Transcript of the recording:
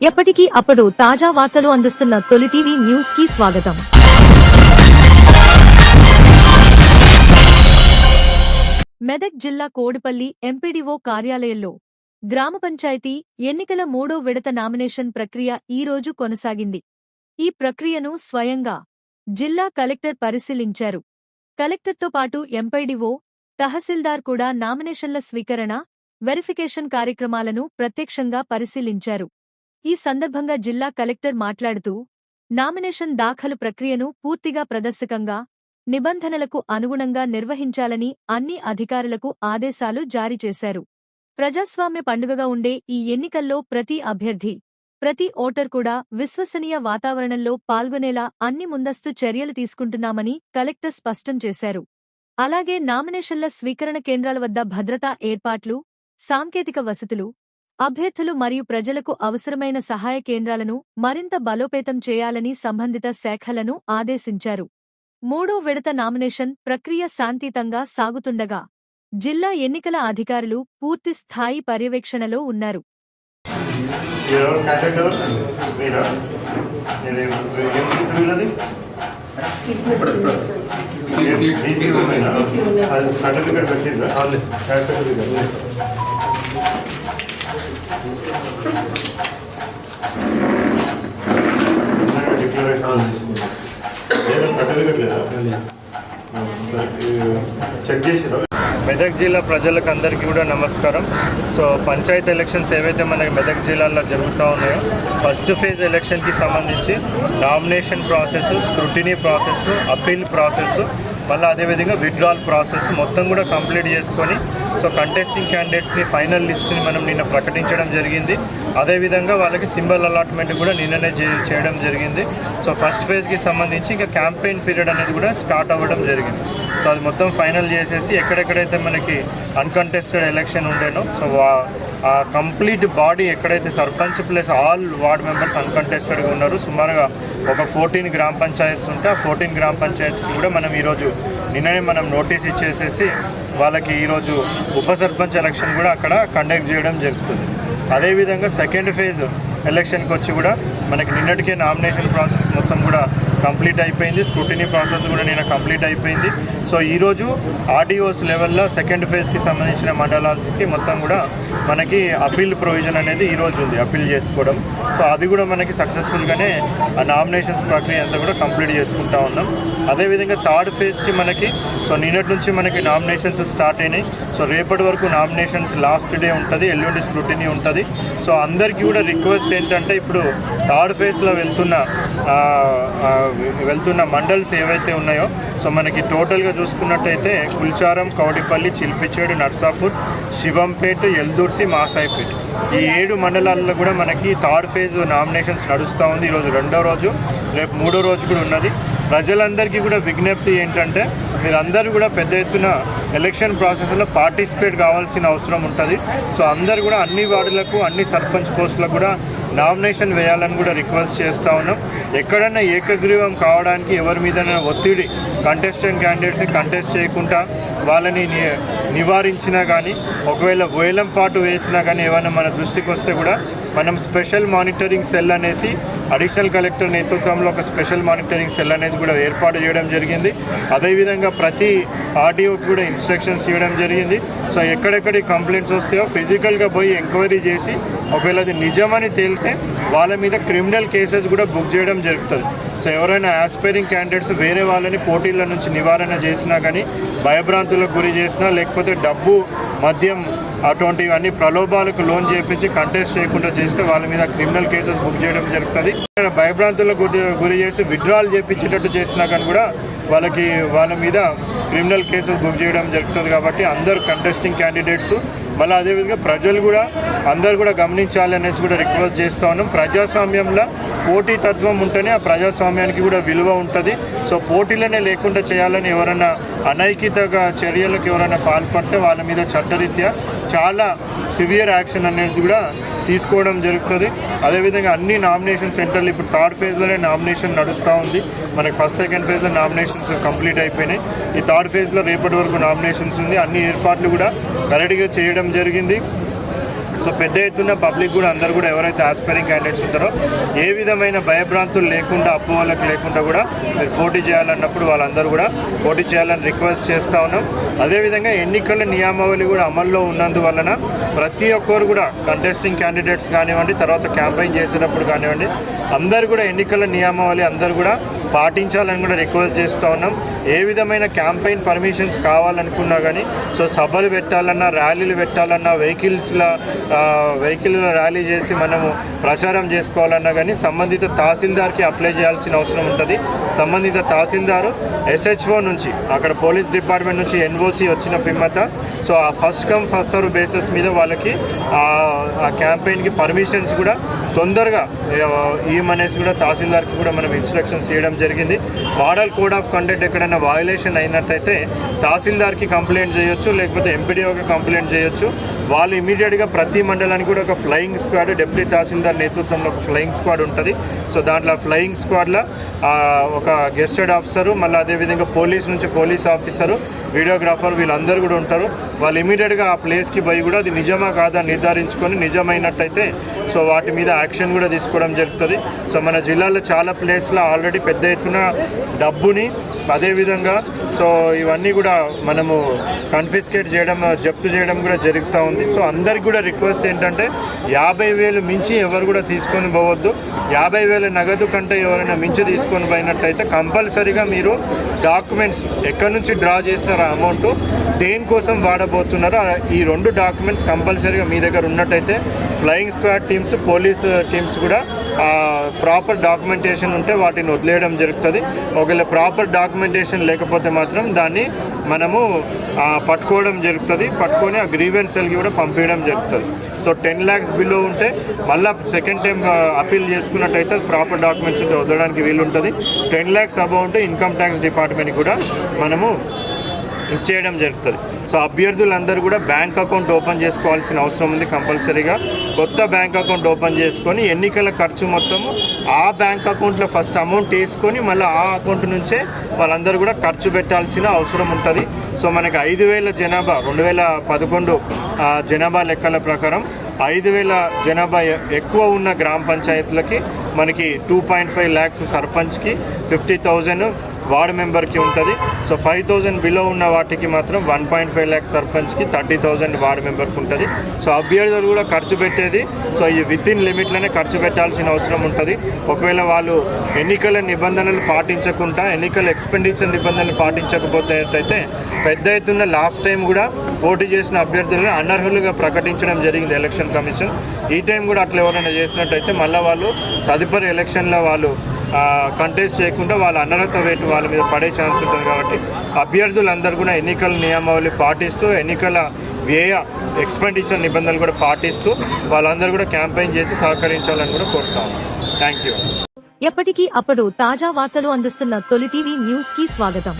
ఎప్పటికీ అప్పుడు తాజా వార్తలు అందిస్తున్న తొలి టీవీ న్యూస్కి స్వాగతం. మెదక్ జిల్లా కోడిపల్లి ఎంపీడీఓ కార్యాలయంలో గ్రామ పంచాయతీ ఎన్నికల మూడో విడత నామినేషన్ ప్రక్రియ ఈ రోజు కొనసాగింది. ఈ ప్రక్రియను స్వయంగా జిల్లా కలెక్టర్ పరిశీలించారు. కలెక్టర్తో పాటు ఎంపైడీఓ తహసీల్దార్ కూడా నామినేషన్ల స్వీకరణ వెరిఫికేషన్ కార్యక్రమాలను ప్రత్యక్షంగా పరిశీలించారు. ఈ సందర్భంగా జిల్లా కలెక్టర్ మాట్లాడుతూ నామినేషన్ దాఖలు ప్రక్రియను పూర్తిగా ప్రదర్శకంగా నిబంధనలకు అనుగుణంగా నిర్వహించాలని అన్ని అధికారులకు ఆదేశాలు జారీ చేశారు. ప్రజాస్వామ్య పండుగగా ఉండే ఈ ఎన్నికల్లో ప్రతి అభ్యర్థి ప్రతి ఓటర్ కూడా విశ్వసనీయ వాతావరణంలో పాల్గొనేలా అన్ని ముందస్తు చర్యలు తీసుకుంటున్నామని కలెక్టర్ స్పష్టం చేశారు. అలాగే నామినేషన్ల స్వీకరణ కేంద్రాల వద్ద భద్రతా ఏర్పాట్లు సాంకేతిక వసతులు అభ్యర్థులు మరియు ప్రజలకు అవసరమైన సహాయ కేంద్రాలను మరింత బలోపేతం చేయాలని సంబంధిత శాఖలను ఆదేశించారు మూడో విడత నామినేషన్ ప్రక్రియ శాంతియుతంగా సాగుతుండగా జిల్లా ఎన్నికల అధికారులు పూర్తి స్థాయి పర్యవేక్షణలో ఉన్నారు ఎవరు క్యాండిడేట్ చెక్ చేసిరా మెదక్ జిల్లా ప్రజలకు అందరికీ కూడా నమస్కారం. సో పంచాయత్ ఎలక్షన్స్ ఏవైతే మనకి మెదక్ జిల్లాలో జరుగుతూ ఉన్నాయో ఫస్ట్ ఫేజ్ ఎలక్షన్కి సంబంధించి nomination process scrutiny process appeal process మళ్ళీ అదేవిధంగా విత్డ్రాల్ ప్రాసెస్ మొత్తం కూడా కంప్లీట్ చేసుకొని సో కంటెస్టింగ్ క్యాండిడేట్స్ని ఫైనల్ లిస్ట్ని మనం నిన్న ప్రకటించడం జరిగింది. అదేవిధంగా వాళ్ళకి సింబల్ అలాట్మెంట్ కూడా నిన్ననే చేయడం జరిగింది. సో ఫస్ట్ ఫేజ్కి సంబంధించి ఇంకా క్యాంపెయిన్ పీరియడ్ అనేది కూడా స్టార్ట్ అవ్వడం జరిగింది. సో అది మొత్తం ఫైనల్ చేసేసి ఎక్కడెక్కడైతే మనకి అన్కంటెస్టెడ్ ఎలక్షన్ ఉండేనో సో వా- ఆ కంప్లీట్ బాడీ ఎక్కడైతే sarpanch plus all ward members అన్కంటెస్టెడ్గా ఉన్నారు సుమారుగా ఒక ఫోర్టీన్ గ్రామ పంచాయత్స్ ఉంటే ఆ ఫోర్టీన్ గ్రామ పంచాయత్స్కి కూడా మనం ఈరోజు నిన్ననే మనం నోటీస్ ఇచ్చేసేసి వాళ్ళకి ఈరోజు ఉప సర్పంచ్ ఎలక్షన్ కూడా అక్కడ కండక్ట్ చేయడం జరుగుతుంది. అదేవిధంగా సెకండ్ ఫేజ్ ఎలక్షన్కి వచ్చి కూడా మనకి నిన్నటికే నామినేషన్ ప్రాసెస్ మొత్తం కూడా కంప్లీట్ అయిపోయింది. స్క్రూటినీ ప్రాసెస్ కూడా నిన్న కంప్లీట్ అయిపోయింది. సో ఈరోజు ఆర్డీఓస్ లెవెల్లో సెకండ్ ఫేజ్కి సంబంధించిన మండలాలకి మొత్తం కూడా మనకి అప్పీల్ ప్రొవిజన్ అనేది ఈరోజు ఉంది అప్పీల్ చేసుకోవడం. సో అది కూడా మనకి సక్సెస్ఫుల్గానే ఆ నామినేషన్స్ ప్రక్రియ అంతా కూడా కంప్లీట్ చేసుకుంటా ఉన్నాం. అదేవిధంగా థర్డ్ ఫేజ్కి మనకి సో నిన్నటి నుంచి మనకి నామినేషన్స్ స్టార్ట్ అయినాయి. సో రేపటి వరకు నామినేషన్స్ లాస్ట్ డే ఉంటుంది ఎల్లుండి స్క్రూటినీ ఉంటుంది. సో అందరికీ కూడా రిక్వెస్ట్ ఏంటంటే ఇప్పుడు థర్డ్ ఫేజ్లో వెళ్తున్న వెళ్తున్న మండల్స్ ఏవైతే ఉన్నాయో సో మనకి టోటల్గా చూసుకున్నట్టయితే కుల్చారం కౌడిపల్లి చిల్పిచేడు నర్సాపూర్ శివంపేట ఎల్దుర్తి మాసాయిపేట. ఈ ఏడు మండలాల్లో కూడా మనకి థర్డ్ ఫేజ్ నామినేషన్స్ నడుస్తూ ఉంది. ఈరోజు రెండో రోజు రేపు మూడో రోజు కూడా ఉన్నది. ప్రజలందరికీ కూడా విజ్ఞప్తి ఏంటంటే మీరందరూ కూడా పెద్ద ఎత్తున ఎలక్షన్ ప్రాసెస్లో పార్టిసిపేట్ కావాల్సిన అవసరం ఉంటుంది. సో అందరు కూడా అన్ని వార్డులకు అన్ని సర్పంచ్ పోస్టులకు కూడా నామినేషన్ వేయాలని కూడా రిక్వెస్ట్ చేస్తూ ఉన్నాం. ఎక్కడన్నా ఏకగ్రీవం కావడానికి ఎవరి మీదైనా ఒత్తిడి కంటెస్టెంట్ క్యాండిడేట్స్ని కంటెస్ట్ చేయకుండా వాళ్ళని నివారించినా కానీ ఒకవేళ వేలం పాటు వేసినా కానీ ఏమైనా మన దృష్టికి వస్తే కూడా మనం స్పెషల్ మానిటరింగ్ సెల్ అనేసి అడిషనల్ కలెక్టర్ నేతృత్వంలో ఒక స్పెషల్ మానిటరింగ్ సెల్ అనేది కూడా ఏర్పాటు చేయడం జరిగింది. అదేవిధంగా ప్రతి ఆర్డీఓకి కూడా ఇన్స్ట్రక్షన్స్ ఇవ్వడం జరిగింది. సో ఎక్కడెక్కడ కంప్లైంట్స్ వస్తాయో ఫిజికల్గా పోయి ఎంక్వైరీ చేసి ఒకవేళ అది నిజమని తేలితే వాళ్ళ మీద క్రిమినల్ కేసెస్ కూడా బుక్ చేయడం జరుగుతుంది. సో ఎవరైనా ఆస్పైరింగ్ క్యాండిడేట్స్ వేరే వాళ్ళని పోటీల నుంచి నివారణ చేసినా కానీ భయభ్రాంతులకు గురి చేసినా లేకపోతే డబ్బు మద్యం అటువంటివన్నీ ప్రలోభాలకు లోన్ చేపించి కంటెస్ట్ చేయకుండా చేస్తే వాళ్ళ మీద క్రిమినల్ కేసెస్ బుక్ చేయడం జరుగుతుంది. భయభ్రాంతులకు గురి గురి చేసి విత్డ్రాల్ చేపించేటట్టు చేసినా కానీ కూడా వాళ్ళకి వాళ్ళ మీద క్రిమినల్ కేసెస్ బుక్ చేయడం జరుగుతుంది కాబట్టి అందరు కంటెస్టింగ్ క్యాండిడేట్స్ మళ్ళీ అదేవిధంగా ప్రజలు కూడా అందరు కూడా గమనించాలి అనేసి కూడా రిక్వెస్ట్ చేస్తూ ఉన్నాం. ప్రజాస్వామ్యంలో పోటీ తత్వం ఉంటేనే ఆ ప్రజాస్వామ్యానికి కూడా విలువ ఉంటుంది. సో పోటీలనే లేకుండా చేయాలని ఎవరైనా అనైకితగా చర్యలకు ఎవరైనా పాల్పడితే వాళ్ళ మీద చట్టరీత్యా చాలా సివియర్ యాక్షన్ అనేది కూడా తీసుకోవడం జరుగుతుంది. అదేవిధంగా అన్ని నామినేషన్ సెంటర్లు ఇప్పుడు థర్డ్ ఫేజ్లోనే నామినేషన్ నడుస్తూ ఉంది. మనకి ఫస్ట్ సెకండ్ ఫేజ్లో నామినేషన్స్ కంప్లీట్ అయిపోయినాయి. ఈ థర్డ్ ఫేజ్లో రేపటి వరకు నామినేషన్స్ ఉంది. అన్ని ఏర్పాట్లు కూడా కరెక్ట్గా చేయడం జరిగింది. సో పెద్ద ఎత్తున పబ్లిక్ కూడా అందరూ కూడా ఎవరైతే ఆస్పైరింగ్ క్యాండిడేట్స్ ఉంటారో ఏ విధమైన భయభ్రాంతులు లేకుండా అపోహలకు లేకుండా కూడా మీరు పోటీ చేయాలన్నప్పుడు వాళ్ళందరూ కూడా పోటీ చేయాలని రిక్వెస్ట్ చేస్తూ ఉన్నాం. అదేవిధంగా ఎన్నికల నియామావళి కూడా అమల్లో ఉన్నందువలన ప్రతి ఒక్కరు కూడా కంటెస్టింగ్ క్యాండిడేట్స్ కానివ్వండి తర్వాత క్యాంపెయిన్ చేసేటప్పుడు కానివ్వండి అందరు కూడా ఎన్నికల నియామావళి అందరు కూడా పాటించాలని కూడా రిక్వెస్ట్ చేస్తూ ఉన్నాం. ఏ విధమైన క్యాంపెయిన్ పర్మిషన్స్ కావాలనుకున్నా కానీ సో సభలు పెట్టాలన్నా ర్యాలీలు పెట్టాలన్నా వెహికల్స్ల వెహికల్ ర్యాలీ చేసి మనము ప్రచారం చేసుకోవాలన్నా కానీ సంబంధిత తహసీల్దార్కి అప్లై చేయాల్సిన అవసరం ఉంటుంది. సంబంధిత తహసీల్దారు ఎస్హెచ్ఓ నుంచి అక్కడ పోలీస్ డిపార్ట్మెంట్ నుంచి ఎన్ఓసి వచ్చిన పిమ్మత సో ఆ first come first serve basis మీద వాళ్ళకి ఆ క్యాంపెయిన్కి పర్మిషన్స్ కూడా తొందరగా ఇవ్వమనేసి కూడా తహసీల్దార్కి కూడా మనం ఇన్స్ట్రక్షన్స్ చేయడం జరిగింది. మోడల్ కోడ్ ఆఫ్ కండక్ట్ ఎక్కడైనా వయలేషన్ అయినట్టయితే తహసీల్దార్కి కంప్లైంట్ చేయొచ్చు లేకపోతే ఎంపీడీఓకి కంప్లైంట్ చేయొచ్చు. వాళ్ళు ఇమీడియట్గా ప్రతి మండలానికి కూడా ఒక ఫ్లయింగ్ స్క్వాడ్ డిప్యూటీ తహసీల్దార్ నేతృత్వంలో ఒక ఫ్లయింగ్ స్క్వాడ్ ఉంటుంది. సో దాంట్లో ఫ్లయింగ్ స్క్వాడ్లో ఒక గెస్టెడ్ ఆఫీసరు మళ్ళీ అదేవిధంగా పోలీస్ నుంచి పోలీస్ ఆఫీసరు వీడియోగ్రాఫర్ వీళ్ళందరూ కూడా ఉంటారు. వాళ్ళు ఇమీడియట్గా ఆ ప్లేస్కి పోయి కూడా అది నిజమా కాదా నిర్ధారించుకొని నిజమైనట్టయితే సో వాటి మీద యాక్షన్ కూడా తీసుకోవడం జరుగుతుంది. సో మన జిల్లాలో చాలా ప్లేస్లో ఆల్రెడీ పెద్ద ఎత్తున డబ్బుని అదేవిధంగా సో ఇవన్నీ కూడా మనము కన్ఫిస్కేట్ చేయడం జప్తు చేయడం కూడా జరుగుతూ ఉంది. సో అందరికి కూడా రిక్వెస్ట్ ఏంటంటే యాభై వేలు మించి ఎవరు కూడా తీసుకొని పోవద్దు. యాభై వేల నగదు కంటే ఎవరైనా మించి తీసుకొని పోయినట్టయితే కంపల్సరీగా మీరు డాక్యుమెంట్స్ ఎక్కడి నుంచి డ్రా చేసినారో అమౌంట్ దేనికోసం వాడబోతున్నారో ఈ రెండు డాక్యుమెంట్స్ కంపల్సరీగా మీ దగ్గర ఉన్నట్టయితే flying squad teams police teams కూడా ప్రాపర్ డాక్యుమెంటేషన్ ఉంటే వాటిని వదిలేయడం జరుగుతుంది. ఒకవేళ ప్రాపర్ డాక్యుమెంటేషన్ లేకపోతే మాత్రం దాన్ని మనము పట్టుకోవడం జరుగుతుంది. పట్టుకొని ఆ గ్రీవెన్స్ సెల్కి కూడా పంపించడం జరుగుతుంది. సో టెన్ ల్యాక్స్ బిలో ఉంటే మళ్ళీ సెకండ్ టైం అప్పీల్ చేసుకున్నట్టయితే ప్రాపర్ డాక్యుమెంట్స్ ఉంటే వదలడానికి వీలు ఉంటుంది ten lakhs about income tax డిపార్ట్మెంట్కి కూడా మనము ఇచ్చేయడం జరుగుతుంది. సో అభ్యర్థులందరూ కూడా బ్యాంక్ అకౌంట్ ఓపెన్ చేసుకోవాల్సిన అవసరం ఉంది కంపల్సరీగా. కొత్త బ్యాంక్ అకౌంట్ ఓపెన్ చేసుకొని ఎన్నికల ఖర్చు మొత్తము ఆ బ్యాంక్ అకౌంట్లో ఫస్ట్ అమౌంట్ వేసుకొని మళ్ళీ ఆ అకౌంట్ నుంచే వాళ్ళందరూ కూడా ఖర్చు పెట్టాల్సిన అవసరం ఉంటుంది. సో మనకి ఐదు వేల జనాభా రెండు వేల పదకొండు జనాభా లెక్కల ప్రకారం ఐదు వేల జనాభా ఎక్కువ ఉన్న గ్రామ పంచాయతీలకి మనకి టూ పాయింట్ ఫైవ్ ల్యాక్స్ సర్పంచ్కి ఫిఫ్టీ థౌజండ్ వార్డ్ మెంబర్కి ఉంటుంది. సో ఫైవ్ థౌజండ్ బిలో ఉన్న వాటికి మాత్రం వన్ పాయింట్ ఫైవ్ ల్యాక్స్ సర్పంచ్కి థర్టీ థౌజండ్ వార్డ్ మెంబర్కి ఉంటుంది. సో అభ్యర్థులు కూడా ఖర్చు పెట్టేది. సో ఈ విత్ ఇన్ లిమిట్లోనే ఖర్చు పెట్టాల్సిన అవసరం ఉంటుంది. ఒకవేళ వాళ్ళు ఎన్నికల నిబంధనలు పాటించకుండా ఎన్నికల ఎక్స్పెండిచర్ నిబంధనలు పాటించకపోతే అయితే పెద్ద ఎత్తున లాస్ట్ టైం కూడా పోటీ చేసిన అభ్యర్థులను అనర్హులుగా ప్రకటించడం జరిగింది ఎలక్షన్ కమిషన్. ఈ టైం కూడా అట్లా ఎవరైనా చేసినట్టయితే మళ్ళీ వాళ్ళు తదుపరి ఎలక్షన్లో వాళ్ళు కంటెస్ట్ చేయకుండా వాళ్ళ అనర్హత వేటు వాళ్ళ మీద పడే ఛాన్స్ ఉంటుంది కాబట్టి అభ్యర్థులందరూ కూడా ఎన్నికల నియమావళి పాటిస్తూ ఎన్నికల వ్యయ ఎక్స్పెండిచర్ నిబంధనలు కూడా పాటిస్తూ వాళ్ళందరూ కూడా క్యాంపెయిన్ చేసి సహకరించాలని కూడా కోరుతాం. థ్యాంక్ యూ ఎప్పటికీ అప్పుడు తాజా వార్తలు అందిస్తున్న తొలి టీవీ న్యూస్కి స్వాగతం.